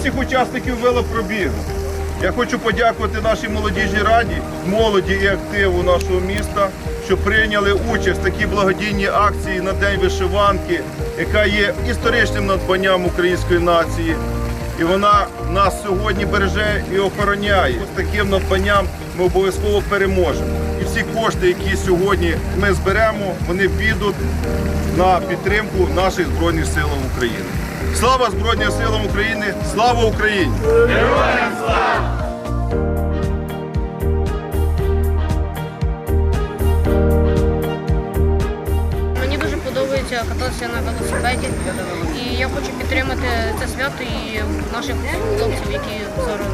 всіх учасників велопробігу. Я хочу подякувати нашій молодіжній раді, молоді і активу нашого міста, що прийняли участь в такій благодійній акції на День вишиванки, яка є історичним надбанням української нації. І вона нас сьогодні береже і охороняє. З таким надбанням ми обов'язково переможемо. І всі кошти, які сьогодні ми зберемо, вони підуть на підтримку наших Збройних сил України. Слава Збройним силам України! Слава Україні! Мені дуже подобається кататися на велосипеді, і я хочу підтримати це свято і наших хлопців, які зараз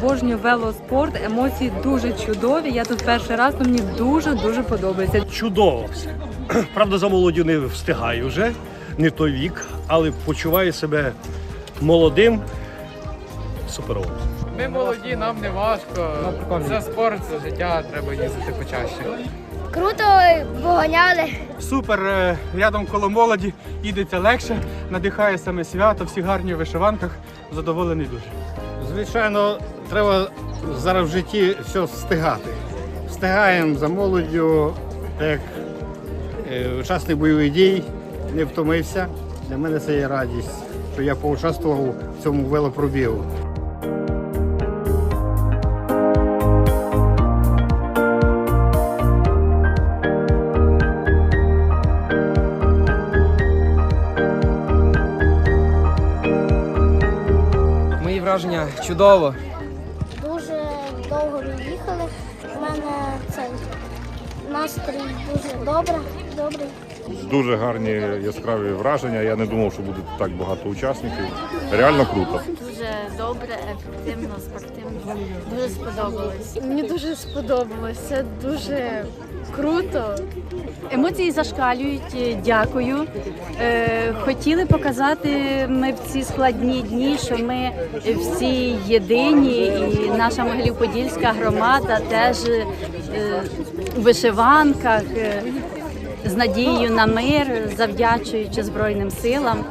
обожнюю велоспорт, емоції дуже чудові. Я тут перший раз, але мені дуже дуже подобається. чудово. Правда, за молоддю не встигаю вже, не той вік, але почуваю себе молодим, суперово. Ми молоді, нам не важко. Це спорт, це життя, треба їздити почаще. Круто поганяли. Супер, е, рядом коло молоді, їдеться легше, надихає саме свято, всі гарні в вишиванках, задоволений дуже. Звичайно, треба зараз в житті все встигати. Встигаємо за молоддю, як е, учасник бойових дій, не втомився. Для мене це є радість, що я поучаствував в цьому велопробігу. Враження чудово. Довго ми їхали. У мене цей настрій дуже добре, добрий. Дуже гарні яскраві враження. Я не думав, що буде так багато учасників. Реально круто. Дуже добре, ефективно, спортивно. Дуже сподобалось. Мені дуже сподобалось. Це дуже круто. Емоції зашкалюють. е, Дякую. Е, хотіли показати ми в ці складні дні, що ми всі єдині, і наша Могилів-Подільська громада теж е, у вишиванках. З надією на мир, завдячуючи Збройним силам.